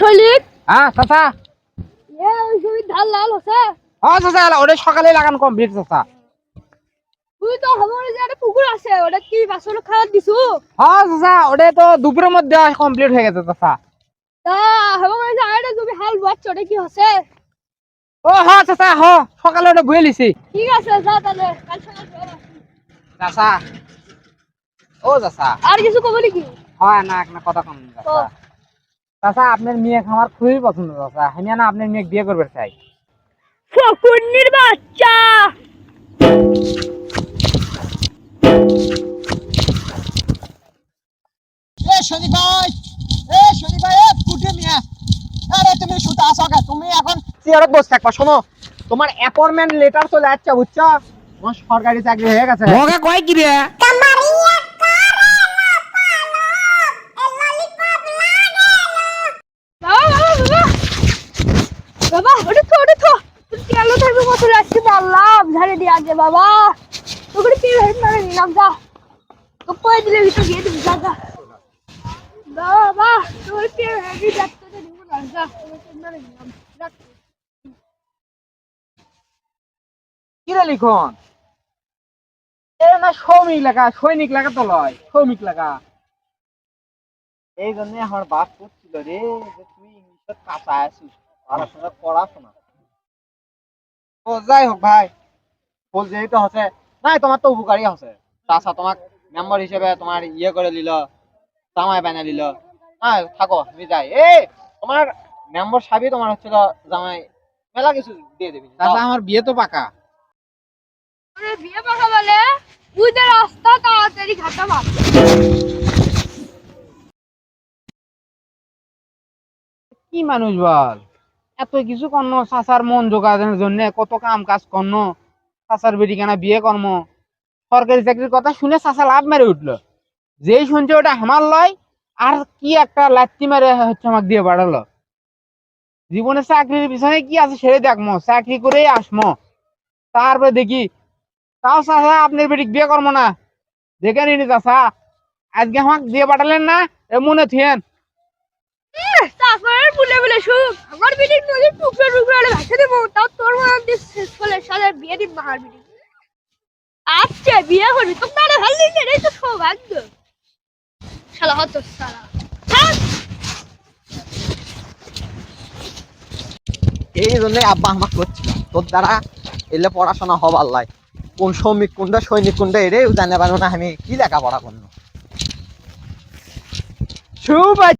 শৈলিক হ্যাঁ চাচা। এ জমি ধান লাল হচ্ছে হ্যাঁ চাচা ওটা সকালে লাগানো কমপ্লিট চাচা। তুই তো আমার যে একটা পুকুর আছে ওটা কি বাসন খারাপ দিছু। হ্যাঁ চাচা ওটা তো দুপুরের মধ্যে কমপ্লিট হয়ে গেছে চাচা। তা আমার যে আরেকটা জমি হাল বাচ্চা ওটা কি হচ্ছে ও হ্যাঁ চাচা হ সকালে ওটা বুয়ে লিছি। ঠিক আছে যা তাহলে কাল সকাল। চাচা। ও চাচা। আর কিছু কব নাকি? হয় না একটা কথা কম। চাচা। চাচা আপনার মেয়ে আমার খুবই পছন্দ চাচা। হ্যাঁ না আপনার মেয়ে বিয়ে করবে চাই। ফকুন্নির বাচ্চা! এ শনি ভাই এ শনি ভাই এ কুটে মিয়া। আরে তুমি শুতে আসো কে? তুমি এখন চেয়ারত বসে থাকবা শোনো। তোমার অ্যাপয়েন্টমেন্ট লেটার চলে যাচ্ছে বুঝছ? তোমার সরকারি চাকরি হয়ে গেছে। মগে কয় কি রে বাবা বাবা বাবা বাবা ওটা তো ওটা তো তুই থাকবে কত পারলাম ঝাড়ে দিয়ে আগে বাবা। তোকে মারে নিলাম যা। দিলে ভিতরে গিয়ে দিবি, যা যা। লেখা তো লয় লেখা। এই জন্য আমার বাপ করছিল রে তুই ইংলিশত কাঁচা আছিস, পড়াশোনা পড়াশোনা। যাই হোক ভাই। ফুল যেহেতু হচ্ছে নাই তোমার তো উপকারী হচ্ছে তাছা তোমাক মেম্বার হিসেবে তোমার ইয়ে করে নিল জামাই বানিয়ে নিল হ্যাঁ থাকো আমি যাই। এ তোমার মেম্বার সাহেবই তোমার হচ্ছিল জামাই। মেলা কিছু দিয়ে দেবি। চাচা আমার বিয়ে তো পাকা। ওরে বিয়ে পাকা বলে তুই যে রাস্তা তাড়াতাড়ি ঘাটা মার কি মানুষ বল এত কিছু কর্ণ চাচার মন যোগানোর জন্য কত কাম কাজ কর্ণ চাচার বেটি কেনা বিয়ে কর্ম। সরকারি চাকরির কথা শুনে চাচা লাভ মেরে উঠল। যেই শুনছে ওটা আমার লয়, আর কি একটা লাত্তি মেরে হচ্ছে আমাকে দিয়ে বাড়ালো। জীবনে চাকরির পিছনে কি আছে সেরে দেখমো, চাকরি করেই আসমো। তারপরে দেখি, তাও চাচা আপনার বেটি বিয়ে করব না। দেখে নিনি চাচা, আজকে আমাকে দিয়ে পাঠালেন না, এ মনে থিয়েন। তারপরে বলে বলে আমার বিটি নদীর টুকরো টুকরো হলে ভেসে দেবো তাও তোর মনে দিস ছেলের সাথে বিয়ে দিন বিটি আচ্ছা বিয়ে করবি তো তাহলে ভালো দিন এই তো সৌভাগ্য। শালা হত হ্যাঁ এই জন্যই আব্বা আমাকে করছিল তোর দ্বারা এলে পড়াশোনা হবার লাই। কোন শ্রমিক কোনটা সৈনিক কোনটা এটাই জানে পারব না আমি কি লেখাপড়া করব। শুভ